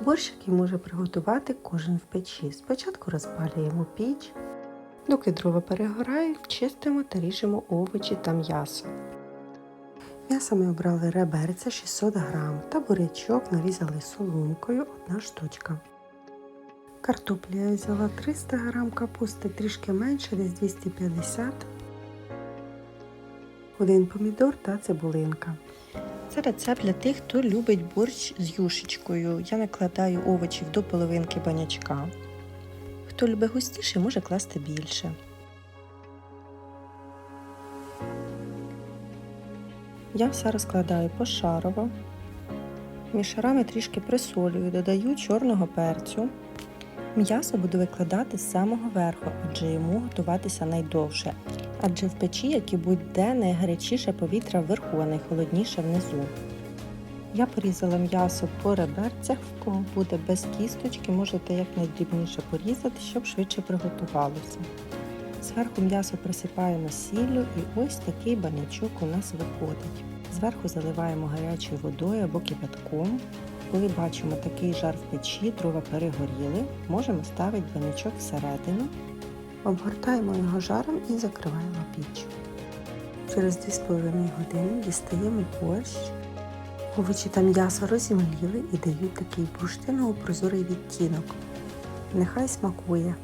Борщ, який може приготувати кожен в печі. Спочатку розпалюємо піч, доки дрова перегорають, чистимо та ріжемо овочі та м'ясо. М'ясо ми обрали реберця 600 грам та бурячок нарізали соломкою одна штучка. Картоплю я взяла 300 грам капусти, трішки менше, десь 250 один помідор та цибулинка. Це рецепт для тих, хто любить борщ з юшечкою. Я накладаю овочів до половинки банячка. Хто любить густіше, може класти більше. Я все розкладаю пошарово. Між шарами трішки присолюю, додаю чорного перцю. М'ясо буду викладати з самого верху, адже йому готуватися найдовше. Адже в печі, як і будь-де, найгарячіше повітря вверху, а найхолодніше внизу. Я порізала м'ясо по реберцях, в кого буде без кісточки, можете якнайдрібніше порізати, щоб швидше приготувалося. Зверху м'ясо присипаємо сіллю і ось такий банячок у нас виходить. Зверху заливаємо гарячою водою або кипятком. Коли бачимо такий жар в печі, дрова перегоріли, можемо ставити банячок всередину, обгортаємо його жаром і закриваємо піч. Через 2,5 години дістаємо борщ. Овочі та м'ясо розімліли і дають такий бурштиново прозорий відтінок. Нехай смакує.